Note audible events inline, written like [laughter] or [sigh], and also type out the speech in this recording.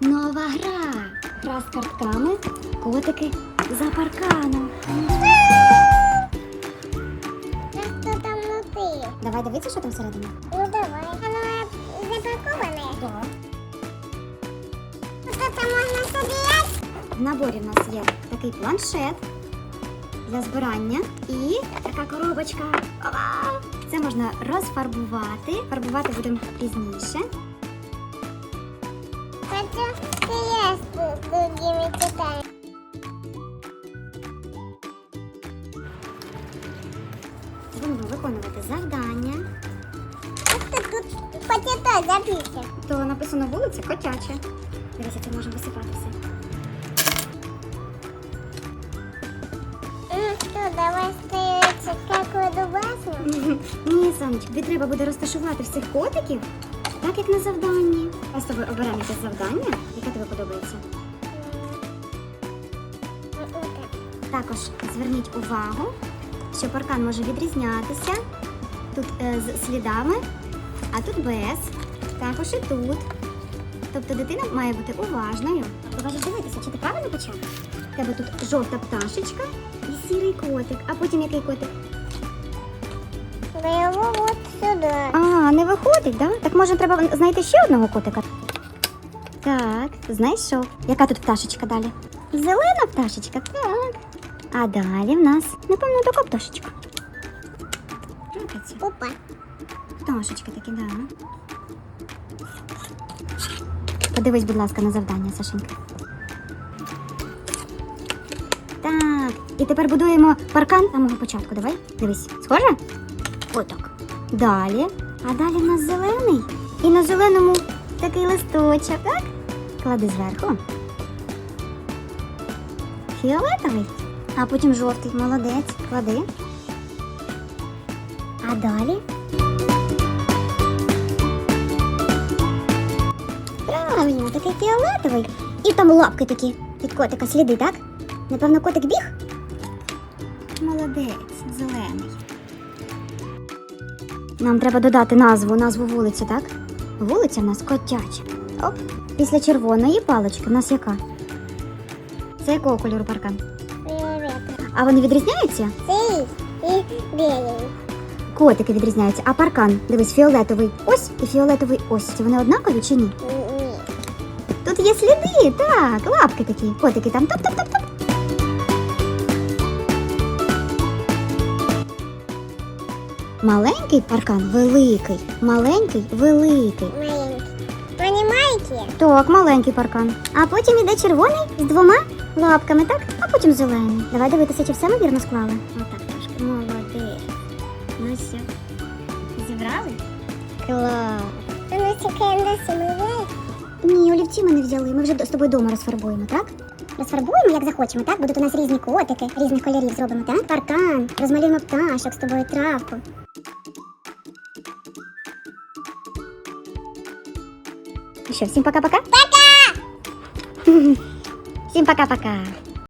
нова гра. Гра з картками, котики за парканом. Що там внутрі? Давай дивитися, що там всередині. Ну давай. Воно запаковане. Так. Що там можна собі? В наборі в нас є такий планшет для збирання і така коробочка. Ова! Це можна розфарбувати. Фарбувати будемо пізніше. Хочу я з з другими читаю. Будемо виконувати завдання. Ось тут тут почитай, записи. То написано вулиця котяча. Дивися, це може висипати все. Ну що, давай стається як дубасну. Ні, сонечко, тобі треба буде розташувати всіх котиків, так як на завданні. Я з тобою оберемо якесь завдання, яке тобі подобається. Також зверніть увагу, що паркан може відрізнятися тут е, з слідами, а тут без. Також і тут. Тобто дитина має бути уважною. Уважно дивитися, чи ти правильно почав? У тебе тут жовта пташечка і сірий котик. А потім який котик? Бойову от сюди. А, не виходить, да? Так може треба знайти ще одного котика. Так, знайшов. Яка тут пташечка далі? Зелена пташечка, так. А далі в нас, напевно, така пташечка. Опа. Пташечки такі, да. Подивись, будь ласка, на завдання, Сашенька. Так, і тепер будуємо паркан самого початку. Давай, дивись. Схоже? Отак. Далі. А далі в нас зелений. І на зеленому такий листочок, так? Клади зверху. Фіолетовий. А потім жовтий. Молодець. Клади. А далі Правильно, такий фіолетовий. І там лапки такі від котика сліди, так? Напевно, котик біг? Молодець, зелений. Нам треба додати назву, назву вулиці, так? Вулиця в нас котяча. Оп. Після червоної палички в нас яка? Це якого кольору паркан? А вони відрізняються? І білий. Котики відрізняються, а паркан, дивись, фіолетовий ось і фіолетовий ось. Це вони однакові чи ні? Ні. Тут є сліди, так, лапки такі. Котики там топ-топ-топ-топ. Маленький паркан великий. Маленький великий. Маленький. Понимаете? Так, маленький паркан. А потім іде червоний з двома лапками, так? А потім зелений. Давай дивитися, чи все ми вірно склали. Отак трошки. Молодець. Ну все. Зібрали? Клас. А ми чекаємо на сім'ї. Ні, олівці ми не взяли. Ми вже з тобою вдома розфарбуємо, так? Розфарбуємо, як захочемо, так? Будуть у нас різні котики, різних кольорів зробимо, так? Паркан, розмалюємо пташок з тобою травку. Ну що, всім пока-пока? Пока! [laughs] всім пока-пока.